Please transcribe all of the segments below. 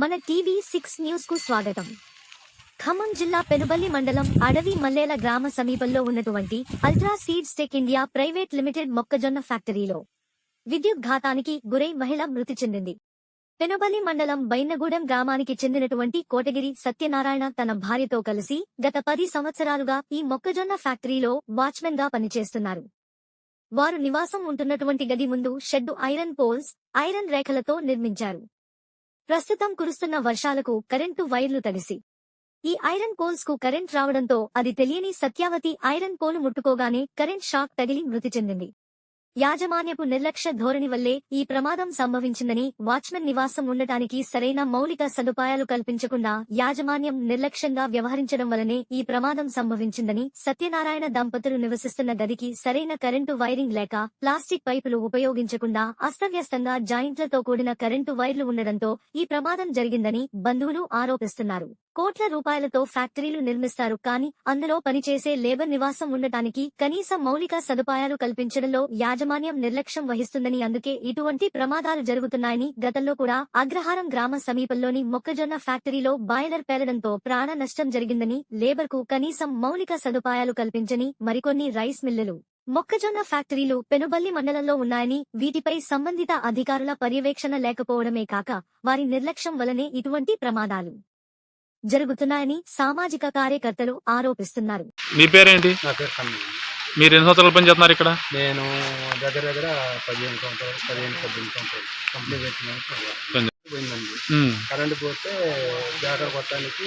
మన TV six న్యూస్కు స్వాగతం. ఖమ్మం జిల్లా పెనుబల్లి మండలం అడవి మల్లేల గ్రామ సమీపంలో ఉన్నటువంటి ultra seeds tech India private limited మొక్కజొన్న ఫ్యాక్టరీలో విద్యుత్ ఘాతానికి గురై మహిళ మృతి చెందింది. పెనుబల్లి మండలం బైనగూడెం గ్రామానికి చెందినటువంటి కోటగిరి సత్యనారాయణ తన భార్యతో కలిసి గత పది సంవత్సరాలుగా ఈ మొక్కజొన్న ఫ్యాక్టరీలో వాచ్మెన్గా పనిచేస్తున్నారు. వారు నివాసం ఉంటున్నటువంటి గది ముందు షెడ్డు ఐరన్ పోల్స్ ఐరన్ రేఖలతో నిర్మించారు. ప్రస్తుతం కురుస్తున్న వర్షాలకు కరెంటు వైర్లు తడిసి ఈ ఐరన్ పోల్స్కు కరెంట్ రావడంతో అది తెలియని సత్యావతి ఐరన్ పోలు ముట్టుకోగానే కరెంట్ షాక్ తగిలి మృతి చెందింది. యాజమాన్యపు నిర్లక్ష్య ధోరణి వల్లే ఈ ప్రమాదం సంభవించిందని వాచ్మెన్ నివాసం ఉండటానికి సరైన మౌలిక సదుపాయాలు కల్పించకుండా యాజమాన్యం నిర్లక్ష్యంగా వ్యవహరించడం వల్లనే ఈ ప్రమాదం సంభవించిందని సత్యనారాయణ దంపతులు నివసిస్తున్న గదికి సరైన కరెంటు వైరింగ్ లేక ప్లాస్టిక్ పైపులు ఉపయోగించకుండా అస్తవ్యస్తంగా జాయింట్లతో కూడిన కరెంటు వైర్లు ఉండడంతో ఈ ప్రమాదం జరిగిందని బంధువులు ఆరోపిస్తున్నారు. కోట్ల రూపాయలతో ఫ్యాక్టరీలు నిర్మిస్తారు కానీ అందులో పనిచేసే లేబర్ నివాసం ఉండటానికి కనీస మౌలిక సదుపాయాలు కల్పించడంలో యాజమాన్యం నిర్లక్ష్యం వహిస్తుందని అందుకే ఇటువంటి ప్రమాదాలు జరుగుతున్నాయని గతంలో కూడా అగ్రహారం గ్రామ సమీపంలోని మొక్కజొన్న ఫ్యాక్టరీలో బాయిలర్ పేలడంతో ప్రాణ నష్టం జరిగిందని లేబర్కు కనీసం మౌలిక సదుపాయాలు కల్పించని మరికొన్ని రైస్ మిల్లులు. మొక్కజొన్న ఫ్యాక్టరీలు పెనుబల్లి మండలంలో ఉన్నాయని వీటిపై సంబంధిత అధికారుల పర్యవేక్షణ లేకపోవడమే కాక వారి నిర్లక్ష్యం వల్లనే ఇటువంటి ప్రమాదాలు జరుగుతున్నాయని సామాజిక కార్యకర్తలు ఆరోపిస్తున్నారు. మీ పేరేంటి? నా పేరు కన్నయ్య. మీరు ఎన్ని సంవత్సరాలు పని చేస్తున్నారు ఇక్కడ? నేను దగ్గర దగ్గర పదిహేను సంవత్సరాలు పదిహేను పద్దెనిమిది సంవత్సరాలు. కంప్లీట్ పని. పోయిందండి. కరెంట్ పోతే బ్యాకర్ కొట్టడానికి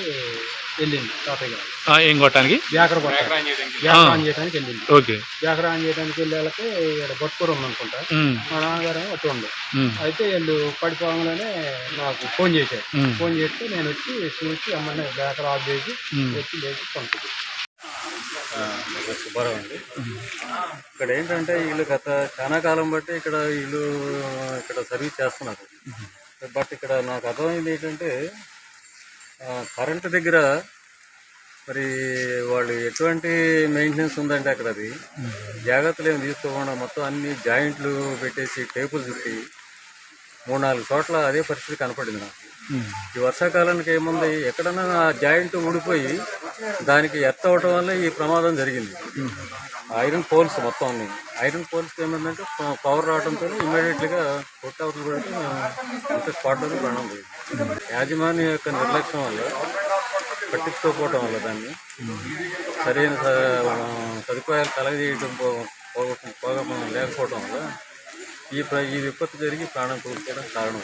వెళ్ళింది తాతయ్య గారు. ఆ, ఏం కొట్టడానికి? బ్యాకర్ కొట్టడానికి బ్యాకర్ ఆన్ చేయడానికి. వెళ్ళింది. ఓకే. బ్యాకర్ ఆన్ చేయడానికి వెళ్ళేళ్ళకి ఇక్కడ బొట్టుకూర ఉందనుకుంటా ఉమ్, మా నాన్నగారు అటు ఉండే. ఉమ్, అయితే వీళ్ళు పడిపోగానే నాకు ఫోన్ చేశారు. ఫోన్ చేస్తే నేను వచ్చి చూసి అమ్మని బ్యాకర్ ఆఫ్ చేసి. వచ్చి లేచి పంపింది సుబ్బారావు అండి. ఇక్కడ ఏంటంటే వీళ్ళు గత చాలా కాలం బట్టి ఇక్కడ వీళ్ళు ఇక్కడ సర్వీస్ చేస్తున్నారు. బట్ ఇక్కడ నాకు అర్థమైంది ఏంటంటే కరెంటు దగ్గర మరి వాళ్ళు ఎటువంటి మెయింటెనెన్స్ ఉందంటే అక్కడ అది జాగ్రత్తలు ఏమి తీసుకోకుండా మొత్తం అన్ని జాయింట్లు పెట్టేసి టేపులు చుట్టి మూడు నాలుగు చోట్ల అదే పరిస్థితి కనపడింది నాకు. ఈ వర్షాకాలానికి ఏముంది? ఎక్కడన్నా ఆ జాయింట్ ఊడిపోయి దానికి ఎత్త అవటం వల్ల ఈ ప్రమాదం జరిగింది. ఐరన్ పోల్స్ మొత్తం అన్ని. ఐరన్ పోల్స్ ఏమైందంటే పవర్ రావడంతో ఇమీడియట్లీగా కొట్టవతలు పెడితే ఇంత స్పాట్లోనే ప్రాణం పోయింది. యాజమాన్యం యొక్క నిర్లక్ష్యం వల్ల పట్టించుకోకపోవటం వల్ల దాన్ని సరైన స- సదుపాయాలు కలగజేయడం పో- పోగొట్ట- పోగ లేకపోవడం వల్ల ఈ ప్ర- ఈ విపత్తు జరిగి ప్రాణం కోల్పోవడం కారణం.